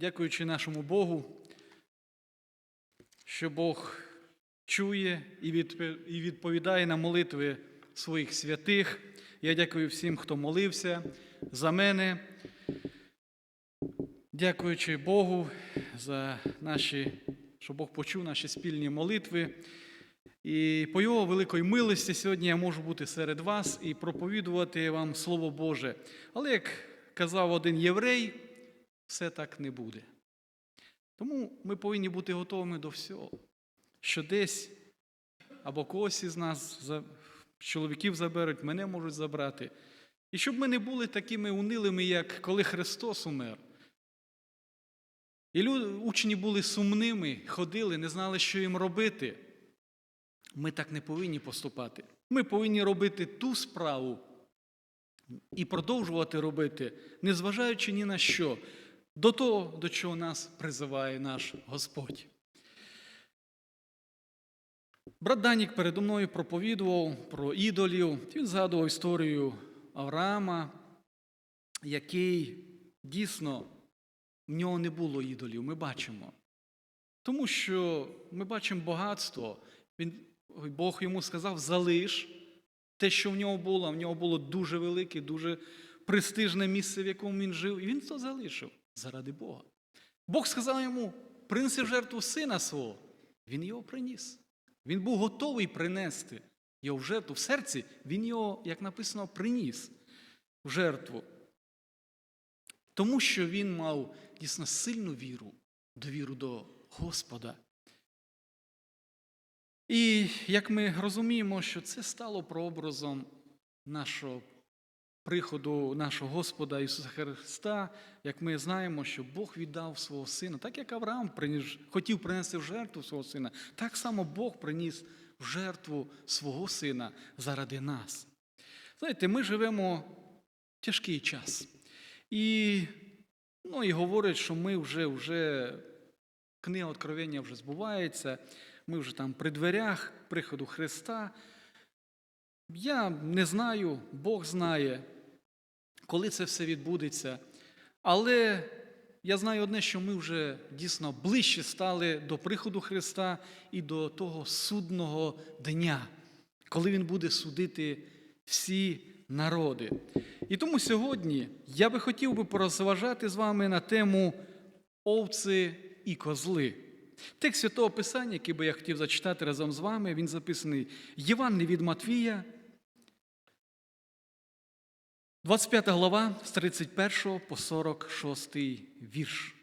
дякуючи нашому Богу, що Бог чує і відповідає на молитви своїх святих. Я дякую всім, хто молився за мене. Дякуючи Богу за наші, що Бог почув наші спільні молитви. І по його великої милості сьогодні я можу бути серед вас і проповідувати вам Слово Боже. Але, як казав один єврей, все так не буде. Тому ми повинні бути готовими до всього, що десь або когось із нас, чоловіків заберуть, мене можуть забрати. І щоб ми не були такими унилими, як коли Христос умер. І лю- учні були сумними, ходили, не знали, що їм робити. Ми так не повинні поступати. Ми повинні робити ту справу і продовжувати робити, незважаючи ні на що, до того, до чого нас призиває наш Господь. Брат Данік передо мною проповідував про ідолів. Він згадував історію Авраама, який дійсно в нього не було ідолів, ми бачимо. Тому що ми бачимо багатство. Він, Бог йому сказав: залиш те, що в нього було. В нього було дуже велике, дуже престижне місце, в якому він жив, і він це залишив заради Бога. Бог сказав йому: принеси в жертву сина свого. Він його приніс. Він був готовий принести його в жертву в серці. Він його, як написано, приніс в жертву. Тому що він мав дійсно сильну віру, довіру до Господа. І як ми розуміємо, що це стало прообразом нашого приходу нашого Господа Ісуса Христа, як ми знаємо, що Бог віддав свого сина, так як Авраам приніс, хотів принести в жертву свого сина, так само Бог приніс в жертву свого сина заради нас. Знаєте, ми живемо тяжкий час. І, ну, і говорять, що ми вже, вже книга Откровення вже збувається, ми вже там при дверях приходу Христа. Я не знаю, Бог знає, коли це все відбудеться. Але я знаю одне, що ми вже дійсно ближче стали до приходу Христа і до того судного дня, коли Він буде судити всі народи. І тому сьогодні я би хотів би порозважати з вами на тему овці і козли. Текст Святого Писання, який би я хотів зачитати разом з вами, він записаний Євангелій від Матвія, 25 глава з 31 по 46 вірш.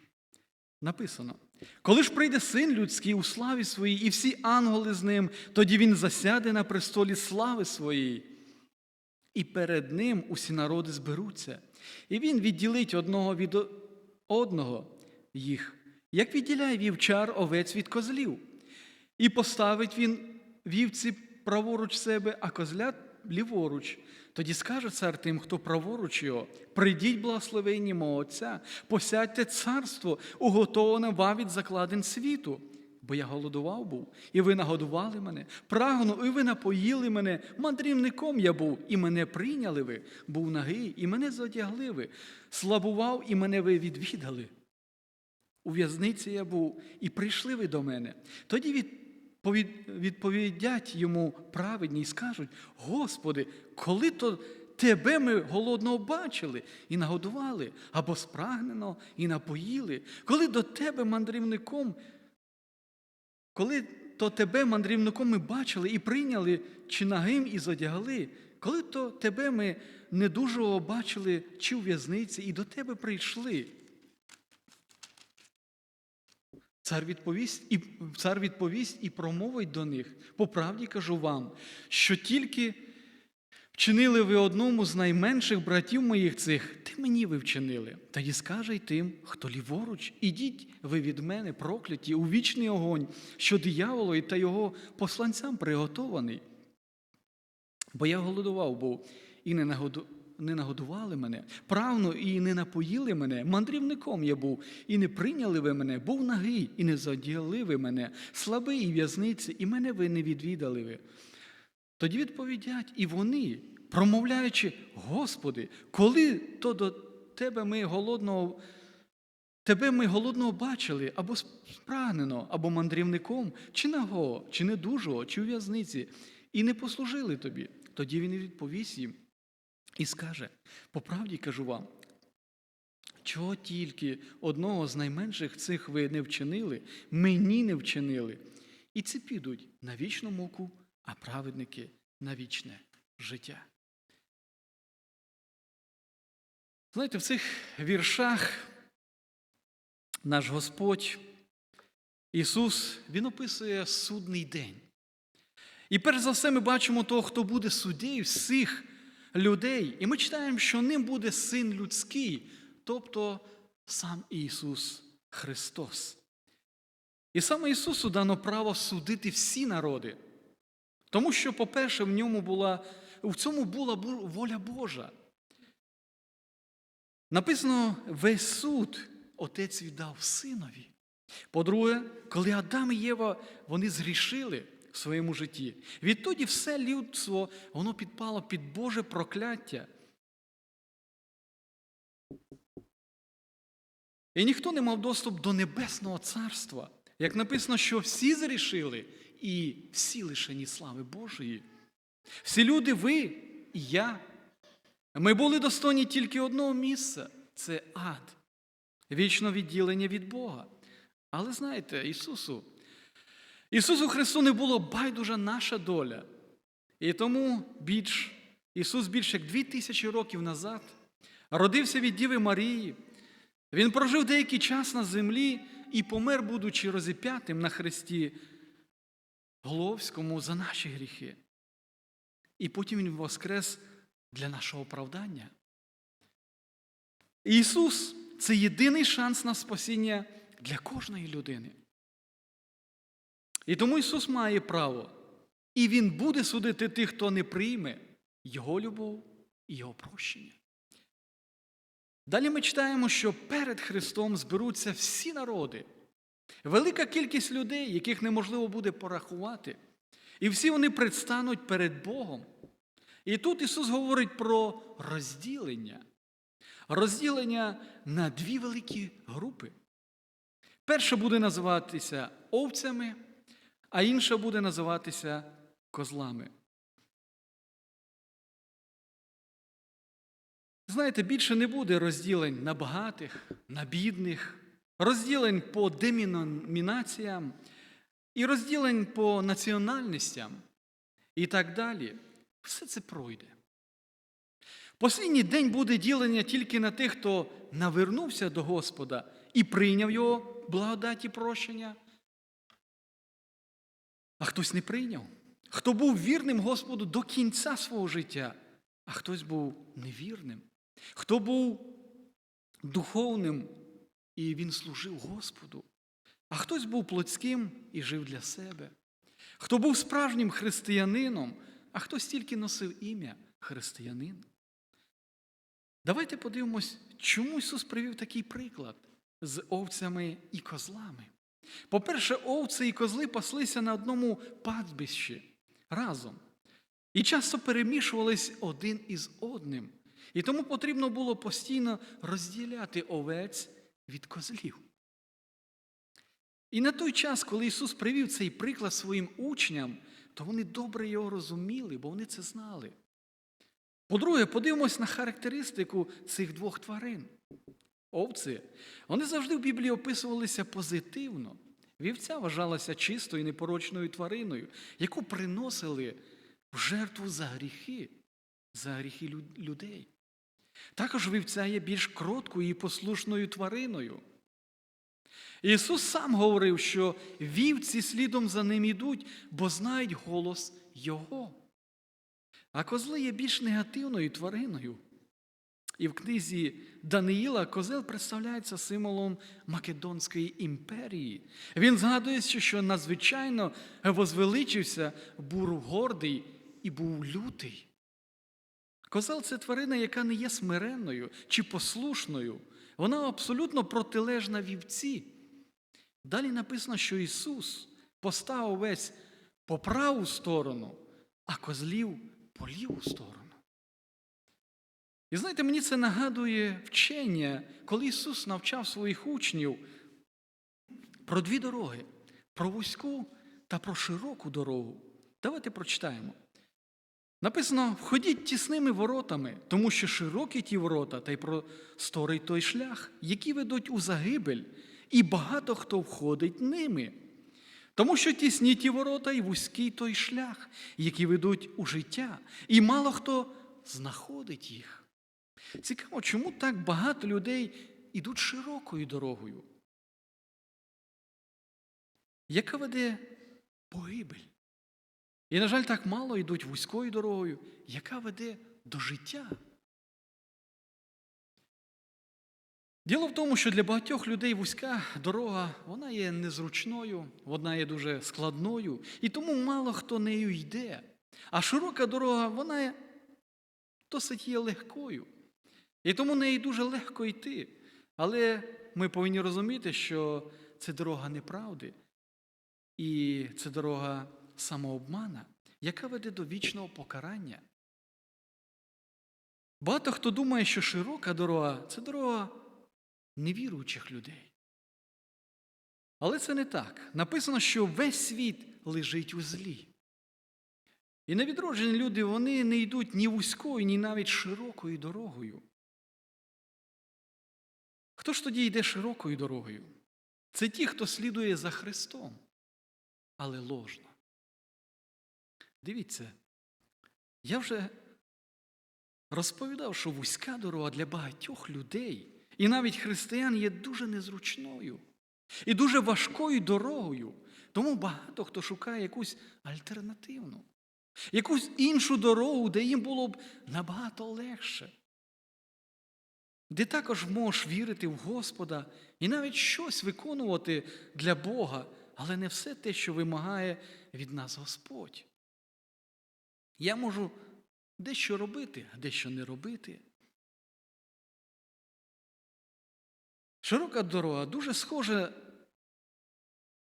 Написано: Коли ж прийде син людський у славі своїй, і всі ангели з ним, тоді він засяде на престолі слави своєї. І перед ним усі народи зберуться, і він відділить одного від одного їх, як відділяє вівчар овець від козлів. І поставить він вівці праворуч себе, а козлят ліворуч. Тоді скаже цар тим, хто праворуч його, прийдіть благословенні мого Отця, посядьте царство, уготоване вам від закладин світу. Бо я голодував був, і ви нагодували мене, прагнув, і ви напоїли мене, мандрівником я був, і мене прийняли ви, був нагий, і мене зодягли ви, слабував, і мене ви відвідали. У в'язниці я був, і прийшли ви до мене. Тоді відповідь, відповідять йому праведні і скажуть: Господи, коли то Тебе ми голодного бачили і нагодували, або спрагнено і напоїли, коли до Тебе мандрівником, коли то Тебе мандрівником ми бачили і прийняли, чи нагим і задягли, коли то Тебе ми недужого бачили, чи у в'язниці, і до Тебе прийшли. Цар відповість, і, цар відповість і промовить до них. По правді кажу вам, що тільки вчинили ви одному з найменших братів моїх цих, ти мені ви вчинили. Тоді скаже й тим, хто ліворуч, ідіть ви від мене, прокляті, у вічний огонь, що дияволові та його посланцям приготований. Бо я голодував був і не нагоду... не нагодували мене, правну і не напоїли мене, мандрівником я був, і не прийняли ви мене, був нагий, і не задіяли ви мене, слабий і в'язниці, і мене ви не відвідали ви. Тоді відповідять і вони, промовляючи, Господи, коли то до Тебе ми голодного Тебе ми голодного бачили, або спрагнено, або мандрівником, чи наго, чи недужого, чи у в'язниці, і не послужили тобі. Тоді він відповість їм і скаже: по правді кажу вам, чого тільки одного з найменших цих ви не вчинили, мені не вчинили. І ці підуть на вічну муку, а праведники на вічне життя. Знаєте, в цих віршах наш Господь Ісус, Він описує судний день. І перш за все ми бачимо того, хто буде суддєю всіх людей. І ми читаємо, що ним буде син людський, тобто сам Ісус Христос. І саме Ісусу дано право судити всі народи. Тому що, по-перше, в ньому була, в цьому була воля Божа. Написано, весь суд Отець віддав синові. По-друге, коли Адам і Єва вони згрішили своєму житті, відтоді все людство воно підпало під Боже прокляття. І ніхто не мав доступ до Небесного Царства. Як написано, що всі зрішили і всі лишені слави Божої. Всі люди, ви і я. Ми були достойні тільки одного місця це ад, вічне відділення від Бога. Але знаєте, Ісусу, Ісусу Христу не було байдужа наша доля. І тому більш, Ісус більше як дві тисячі років назад родився від Діви Марії. Він прожив деякий час на землі і помер, будучи розіп'ятим на хресті Головському за наші гріхи. І потім Він воскрес для нашого оправдання. Ісус це єдиний шанс на спасіння для кожної людини. І тому Ісус має право, і Він буде судити тих, хто не прийме Його любов і Його прощення. Далі ми читаємо, що перед Христом зберуться всі народи, велика кількість людей, яких неможливо буде порахувати. І всі вони предстануть перед Богом. І тут Ісус говорить про розділення. Розділення на дві великі групи. Перша буде називатися овцями, а інша буде називатися козлами. Знаєте, більше не буде розділень на багатих, на бідних, розділень по деміномінаціям і розділень по національностям і так далі. Все це пройде. Послідній день буде ділення тільки на тих, хто навернувся до Господа і прийняв Його благодаті прощення. А хтось не прийняв. Хто був вірним Господу до кінця свого життя, а хтось був невірним. Хто був духовним і він служив Господу, а хтось був плотським і жив для себе. Хто був справжнім християнином, а хтось тільки носив ім'я християнин. Давайте подивимось, чому Ісус привів такий приклад з овцями і козлами. По-перше, овці і козли паслися на одному пастбищі разом і часто перемішувались один із одним. І тому потрібно було постійно розділяти овець від козлів. І на той час, коли Ісус привів цей приклад своїм учням, то вони добре його розуміли, бо вони це знали. По-друге, подивимось на характеристику цих двох тварин. Овці, вони завжди в Біблії описувалися позитивно. Вівця вважалася чистою і непорочною твариною, яку приносили в жертву за гріхи, за гріхи людей. Також вівця є більш кроткою і послушною твариною. Ісус сам говорив, що вівці слідом за ним ідуть, бо знають голос Його. А козли є більш негативною твариною. І в книзі Даниїла козел представляється символом Македонської імперії. Він згадує, що надзвичайно возвеличився, був гордий і був лютий. Козел це тварина, яка не є смиренною чи послушною. Вона абсолютно протилежна вівці. Далі написано, що Ісус поставив весь по праву сторону, а козлів по ліву сторону. І знаєте, мені це нагадує вчення, коли Ісус навчав своїх учнів про дві дороги: про вузьку та про широку дорогу. Давайте прочитаємо. Написано: входіть тісними воротами, тому що широкі ті ворота, та й просторий той шлях, які ведуть у загибель, і багато хто входить ними. Тому що тісні ті ворота і вузький той шлях, які ведуть у життя, і мало хто знаходить їх. Цікаво, чому так багато людей ідуть широкою дорогою, яка веде погибель. І, на жаль, так мало йдуть вузькою дорогою, яка веде до життя. Діло в тому, що для багатьох людей вузька дорога вона є незручною, вона є дуже складною, і тому мало хто нею йде. А широка дорога, вона досить є легкою. І тому нею дуже легко йти. Але ми повинні розуміти, що це дорога неправди, і це дорога самообмана, яка веде до вічного покарання. Багато хто думає, що широка дорога це дорога невіруючих людей. Але це не так. Написано, що весь світ лежить у злі. І невідроджені люди вони не йдуть ні вузькою, ні навіть широкою дорогою. Хто ж тоді йде широкою дорогою? Це ті, хто слідує за Христом, але ложно. Дивіться, я вже розповідав, що вузька дорога для багатьох людей, і навіть християн є дуже незручною і дуже важкою дорогою. Тому багато хто шукає якусь альтернативну, якусь іншу дорогу, де їм було б набагато легше. Де також можеш вірити в Господа і навіть щось виконувати для Бога, але не все те, що вимагає від нас Господь. Я можу дещо робити, а дещо не робити. Широка дорога дуже схожа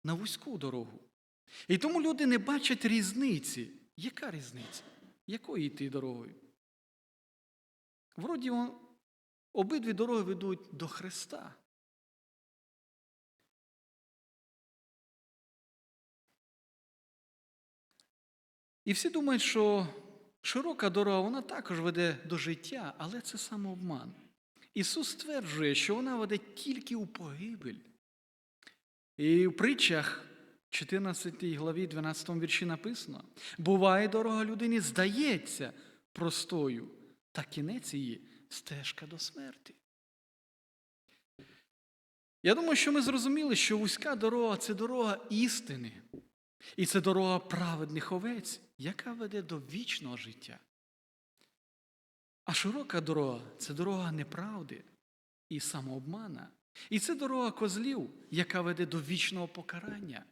на вузьку дорогу. І тому люди не бачать різниці. Яка різниця? Якою йти дорогою? Вроді обидві дороги ведуть до Христа. І всі думають, що широка дорога вона також веде до життя, але це самообман. Ісус стверджує, що вона веде тільки у погибель. І в притчах 14 главі 12 вірші написано: буває дорога людині, здається простою, та кінець її стежка до смерті. Я думаю, що ми зрозуміли, що вузька дорога це дорога істини. І це дорога праведних овець, яка веде до вічного життя. А широка дорога це дорога неправди і самообмана. І це дорога козлів, яка веде до вічного покарання.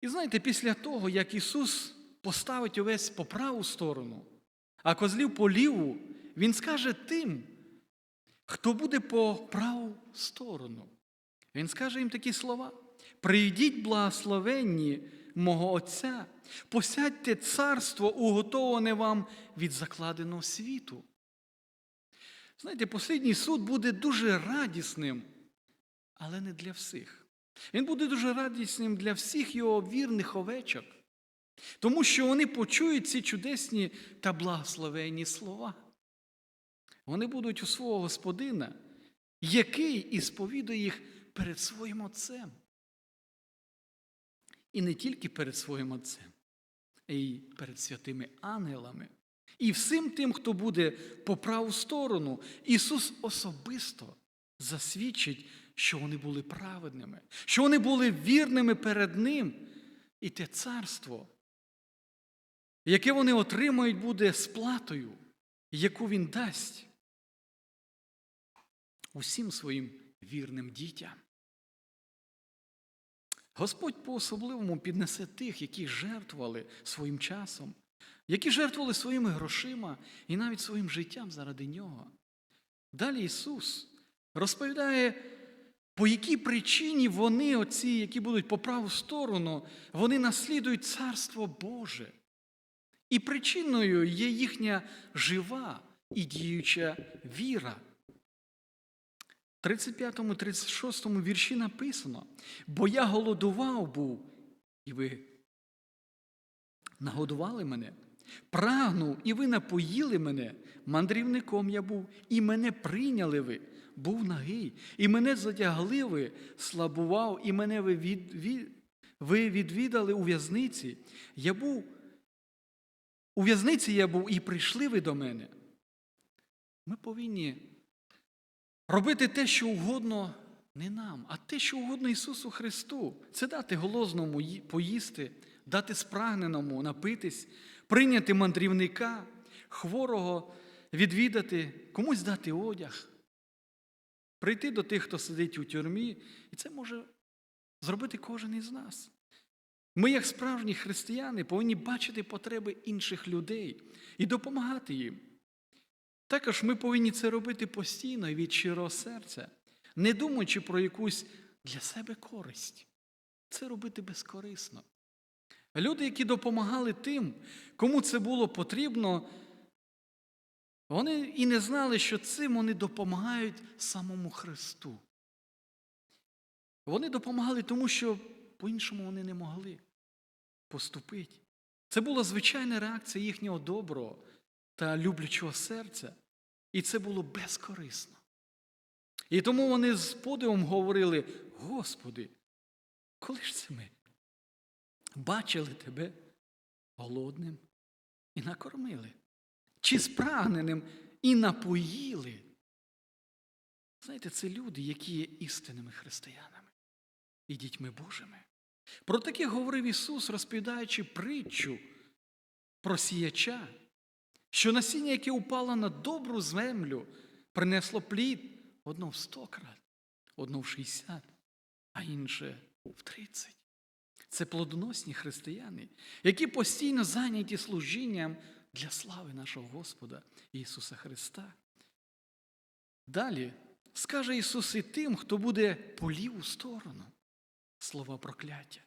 І знаєте, після того, як Ісус поставить овець по праву сторону, а козлів по ліву, Він скаже тим, хто буде по праву сторону. Він скаже їм такі слова. Прийдіть благословенні мого Отця, посядьте царство, уготоване вам від закладеного світу. Знаєте, послідній суд буде дуже радісним, але не для всіх. Він буде дуже радісним для всіх його вірних овечок, тому що вони почують ці чудесні та благословенні слова. Вони будуть у свого Господина, який ісповідує їх перед своїм Отцем. І не тільки перед своїм Отцем, а й перед святими ангелами. І всім тим, хто буде по праву сторону, Ісус особисто засвідчить, що вони були праведними, що вони були вірними перед Ним. І те царство, яке вони отримають, буде сплатою, яку Він дасть усім своїм вірним дітям. Господь по-особливому піднесе тих, які жертвували своїм часом, які жертвували своїми грошима і навіть своїм життям заради нього. Далі Ісус розповідає, по якій причині вони, оці, які будуть по праву сторону, вони наслідують Царство Боже. І причиною є їхня жива і діюча віра. В 35-36 вірші написано: бо я голодував був, і ви нагодували мене, прагнув, і ви напоїли мене, мандрівником я був, і мене прийняли ви, був нагий, і мене задягли ви, слабував, і мене ви, від, ви відвідали у в'язниці. Я був, у в'язниці я був, і прийшли ви до мене. Ми повинні робити те, що угодно не нам, а те, що угодно Ісусу Христу. Це дати голозному поїсти, дати спрагненому напитись, прийняти мандрівника, хворого відвідати, комусь дати одяг, прийти до тих, хто сидить у тюрмі, і це може зробити кожен із нас. Ми, як справжні християни, повинні бачити потреби інших людей і допомагати їм. Також ми повинні це робити постійно і від щирого серця, не думаючи про якусь для себе користь. Це робити безкорисно. Люди, які допомагали тим, кому це було потрібно, вони і не знали, що цим вони допомагають самому Христу. Вони допомагали тому, що по-іншому вони не могли поступити. Це була звичайна реакція їхнього доброго та люблячого серця, і це було безкорисно. І тому вони з подивом говорили: Господи, коли ж це ми бачили тебе голодним і накормили, чи спрагненим і напоїли? Знаєте, це люди, які є істинними християнами і дітьми Божими. Про таке говорив Ісус, розповідаючи притчу про сіяча, що насіння, яке упало на добру землю, принесло плід одно в сто крат, одно в шістдесят, а інше в тридцять. Це плодоносні християни, які постійно зайняті служінням для слави нашого Господа Ісуса Христа. Далі скаже Ісус і тим, хто буде по ліву сторону слова прокляття.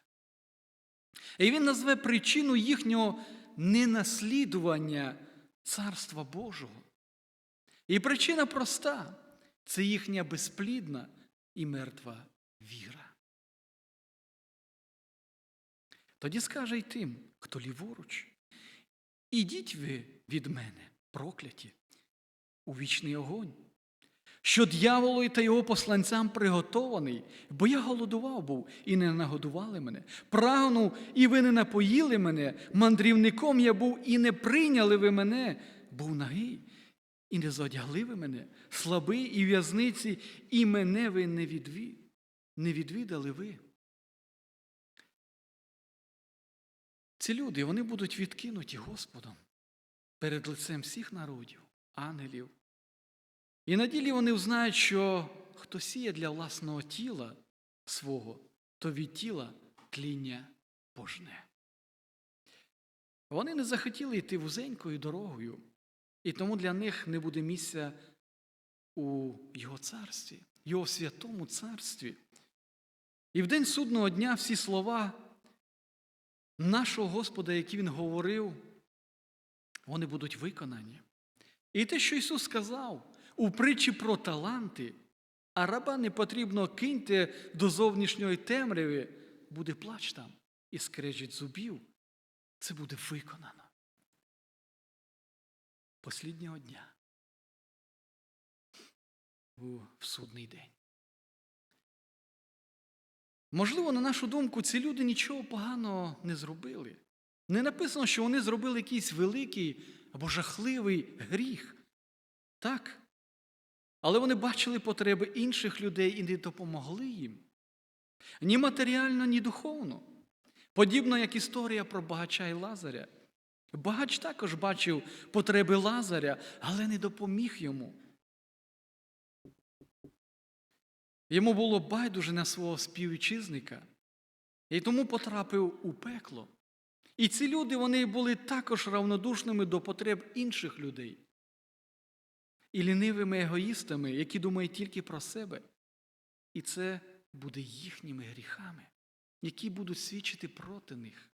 І Він назве причину їхнього ненаслідування Царства Божого. І причина проста це їхня безплідна і мертва віра. Тоді скаже й тим, хто ліворуч, ідіть ви від мене, прокляті, у вічний огонь, що дьяволу та його посланцям приготований, бо я голодував був і не нагодували мене, прагнув, і ви не напоїли мене, мандрівником я був, і не прийняли ви мене, був нагий, і не зодягли ви мене, слабий і в'язниці, і мене ви не, відві... не відвідали ви. Ці люди вони будуть відкинуті Господом перед лицем всіх народів, ангелів. І на ділі вони узнають, що хто сіє для власного тіла свого, то від тіла тління пожне. Вони не захотіли йти вузенькою дорогою, і тому для них не буде місця у Його царстві, Його святому царстві. І в день судного дня всі слова нашого Господа, які Він говорив, вони будуть виконані. І те, що Ісус сказав у притчі про таланти, а раба не потрібно киньте до зовнішньої темряви, буде плач там і скрежить зубів. Це буде виконано. Посліднього дня у судний день. Можливо, на нашу думку, ці люди нічого поганого не зробили. Не написано, що вони зробили якийсь великий або жахливий гріх. Так. Але вони бачили потреби інших людей і не допомогли їм. Ні матеріально, ні духовно. Подібно як історія про багача і Лазаря. Багач також бачив потреби Лазаря, але не допоміг йому. Йому було байдуже на свого співвітчизника, і тому потрапив у пекло. І ці люди вони були також равнодушними до потреб інших людей. І лінивими егоїстами, які думають тільки про себе. І це буде їхніми гріхами, які будуть свідчити проти них.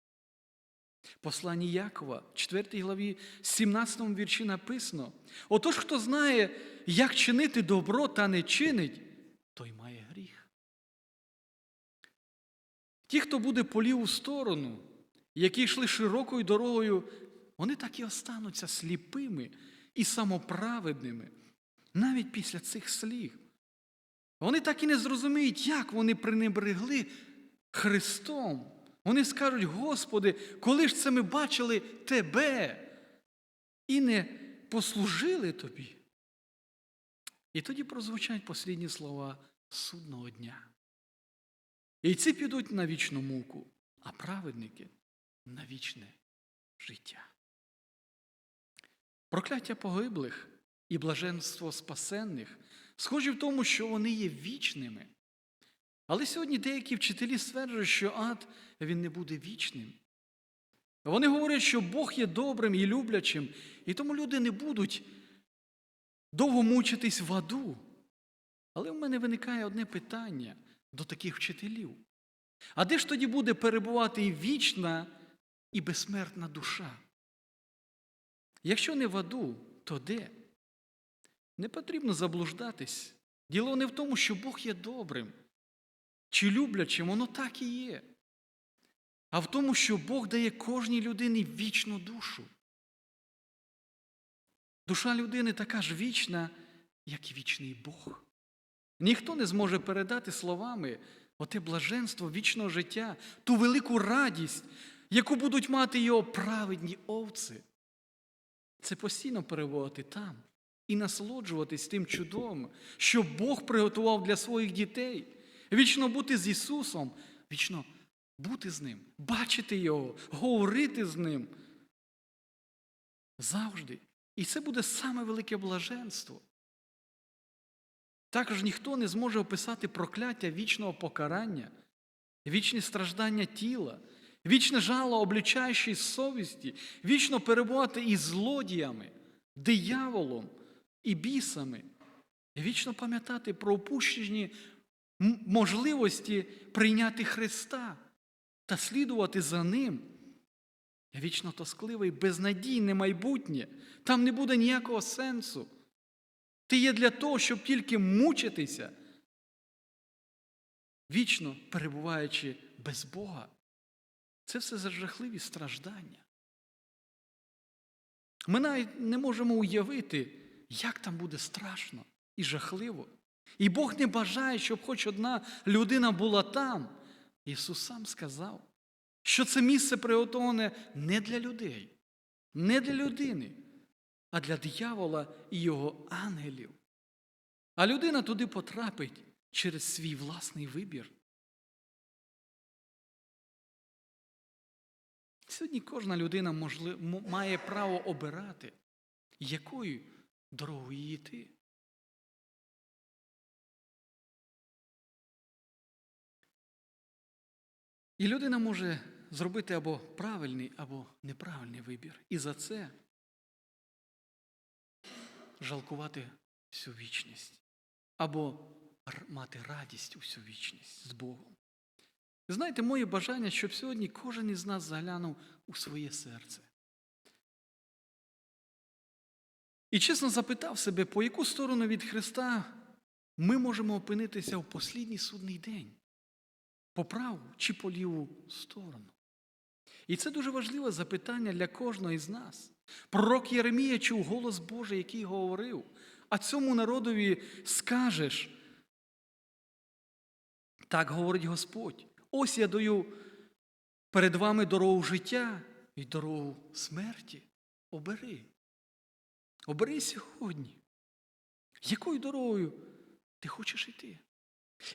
Посланні Якова, 4 главі, 17 вірші написано: Отож, хто знає, як чинити добро та не чинить, той має гріх. Ті, хто буде по ліву сторону, які йшли широкою дорогою, вони так і остануться сліпими і самоправедними, навіть після цих слів. Вони так і не зрозуміють, як вони пренебрегли Христом. Вони скажуть, Господи, коли ж це ми бачили Тебе і не послужили Тобі. І тоді прозвучать послідні слова судного дня. І ці підуть на вічну муку, а праведники на вічне життя. Прокляття погиблих і блаженство спасенних схожі в тому, що вони є вічними. Але сьогодні деякі вчителі стверджують, що ад він не буде вічним. Вони говорять, що Бог є добрим і люблячим, і тому люди не будуть довго мучитись в аду. Але в мене виникає одне питання до таких вчителів. А де ж тоді буде перебувати і вічна, і безсмертна душа? Якщо не в аду, то де? Не потрібно заблуждатись. Діло не в тому, що Бог є добрим чи люблячим, воно так і є. А в тому, що Бог дає кожній людині вічну душу. Душа людини така ж вічна, як і вічний Бог. Ніхто не зможе передати словами оте блаженство вічного життя, ту велику радість, яку будуть мати його праведні овці. Це постійно перебувати там і насолоджуватись тим чудом, що Бог приготував для своїх дітей, вічно бути з Ісусом, вічно бути з Ним, бачити Його, говорити з Ним. Завжди. І це буде саме велике блаженство. Також ніхто не зможе описати прокляття вічного покарання, вічні страждання тіла, вічне жало облічаючої совісті, вічно перебувати із злодіями, дияволом і бісами, вічно пам'ятати про опущені можливості прийняти Христа та слідувати за Ним. Вічно тоскливе і безнадійне майбутнє, там не буде ніякого сенсу. Ти є для того, щоб тільки мучитися, вічно перебуваючи без Бога. Це все за жахливі страждання. Ми навіть не можемо уявити, як там буде страшно і жахливо. І Бог не бажає, щоб хоч одна людина була там. Ісус сам сказав, що це місце приготоване не для людей, не для людини, а для диявола і його ангелів. А людина туди потрапить через свій власний вибір. Сьогодні кожна людина можли- має право обирати, якою дорогою йти. І людина може зробити або правильний, або неправильний вибір. І за це жалкувати всю вічність, або мати радість усю вічність з Богом. Знаєте, моє бажання, щоб сьогодні кожен із нас заглянув у своє серце. І чесно запитав себе, по яку сторону від Христа ми можемо опинитися в послідній судний день по праву чи по ліву сторону. І це дуже важливе запитання для кожного із нас. Пророк Єремія чув голос Божий, який говорив, а цьому народові скажеш. Так говорить Господь. Ось я даю перед вами дорогу життя і дорогу смерті. Обери. Обери сьогодні. Якою дорогою ти хочеш йти?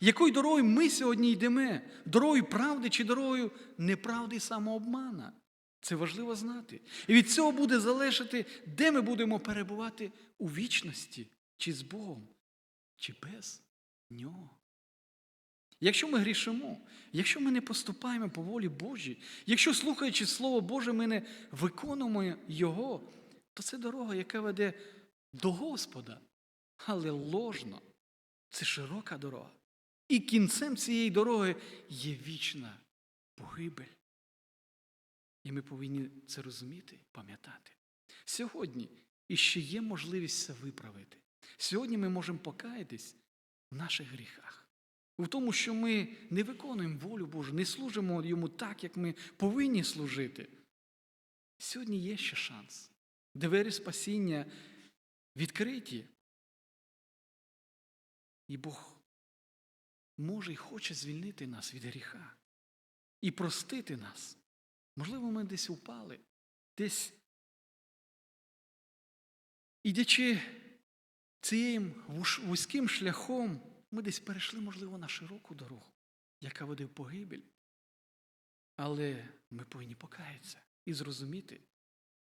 Якою дорогою ми сьогодні йдемо? Дорогою правди чи дорогою неправди і самообмана? Це важливо знати. І від цього буде залежати, де ми будемо перебувати у вічності, чи з Богом, чи без Нього. Якщо ми грішимо, якщо ми не поступаємо по волі Божій, якщо, слухаючи Слово Боже, ми не виконуємо Його, то це дорога, яка веде до Господа, але ложно. Це широка дорога. І кінцем цієї дороги є вічна погибель. І ми повинні це розуміти, пам'ятати. Сьогодні іще є можливість це виправити. Сьогодні ми можемо покаятись в наших гріхах, у тому, що ми не виконуємо волю Божу, не служимо йому так, як ми повинні служити. Сьогодні є ще шанс. Двері спасіння відкриті. І Бог може і хоче звільнити нас від гріха і простити нас. Можливо, ми десь упали, десь ідячи цим вузьким шляхом, ми десь перейшли, можливо, на широку дорогу, яка веде в погибель. Але ми повинні покаятися і зрозуміти,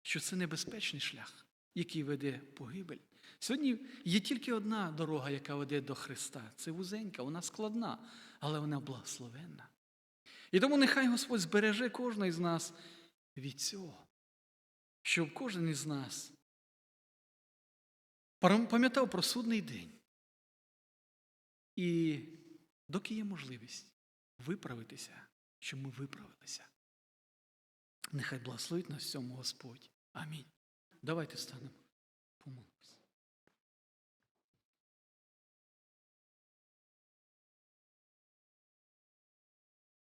що це небезпечний шлях, який веде погибель. Сьогодні є тільки одна дорога, яка веде до Христа. Це вузенька, вона складна, але вона благословенна. І тому нехай Господь збереже кожного із нас від цього, щоб кожен із нас пам'ятав про судний день. І доки є можливість виправитися, щоб ми виправилися. Нехай благословить нас в цьому Господь. Амінь. Давайте станемо.